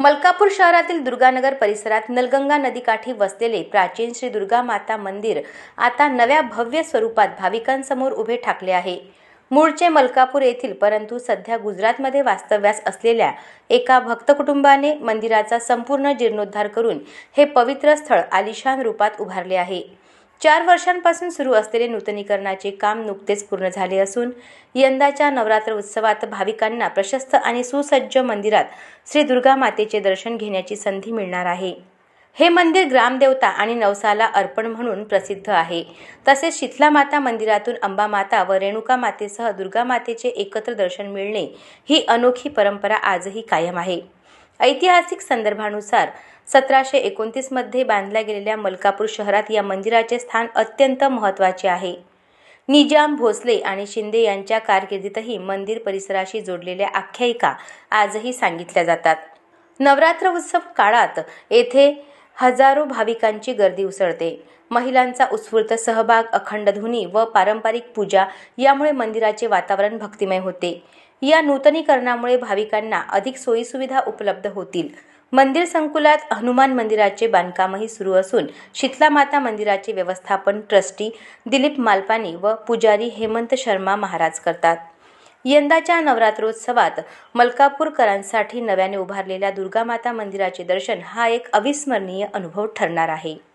मलकापूर शहरातील दुर्गानगर परिसरात नलगंगा नदीकाठी वसलेले प्राचीन श्री दुर्गा माता मंदिर आता नव्या भव्य स्वरूपात भाविकांसमोर उभे ठाकले आहे. मूळचे मलकापूर येथील परंतु सध्या गुजरातमध्ये वास्तव्यास असलेल्या एका भक्त कुटुंबाने मंदिराचा संपूर्ण जीर्णोद्धार करून हे पवित्र स्थळ आलिशान रूपात उभारले आहे. चार वर्षांपासून सुरू असलेले नूतनीकरणाचे काम नुकतेच पूर्ण झाले असून यंदाच्या नवरात्र उत्सवात भाविकांना प्रशस्त आणि सुसज्ज मंदिरात श्री दुर्गा मातेचे दर्शन घेण्याची संधी मिळणार आहे. हे मंदिर ग्रामदेवता आणि नवसाला अर्पण म्हणून प्रसिद्ध आहे. तसेच शीतला माता मंदिरातून अंबा माता व रेणुका मातेसह दुर्गा मातेचे एकत्र दर्शन मिळणे ही अनोखी परंपरा आजही कायम आहे. ऐतिहासिक संदर्भानुसार सतराशे एकोणतीसमध्ये बांधल्या गेलेल्या मलकापूर शहरात या मंदिराचे स्थान अत्यंत महत्त्वाचे आहे. निजाम भोसले आणि शिंदे यांच्या कारकिर्दीतही मंदिर परिसराशी जोडलेल्या आख्यायिका आजही सांगितल्या जातात. नवरात्र उत्सव काळात येथे हजारो भाविकांची गर्दी उसळते. महिलांचा उत्स्फूर्त सहभाग अखंड धुनी व पारंपरिक पूजा यामुळे मंदिराचे वातावरण भक्तिमय होते. या नूतनीकरणामुळे भाविकांना अधिक सोयीसुविधा उपलब्ध होतील. मंदिर संकुलात हनुमान मंदिराचे बांधकामही सुरू असून शीतला माता मंदिराचे व्यवस्थापन ट्रस्टी दिलीप मालपानी व पुजारी हेमंत शर्मा महाराज करतात. यंदाच्या नवरात्रोत्सवात मलकापूरकरांसाठी नव्याने उभारलेल्या दुर्गामाता मंदिराचे दर्शन हा एक अविस्मरणीय अनुभव ठरणार आहे.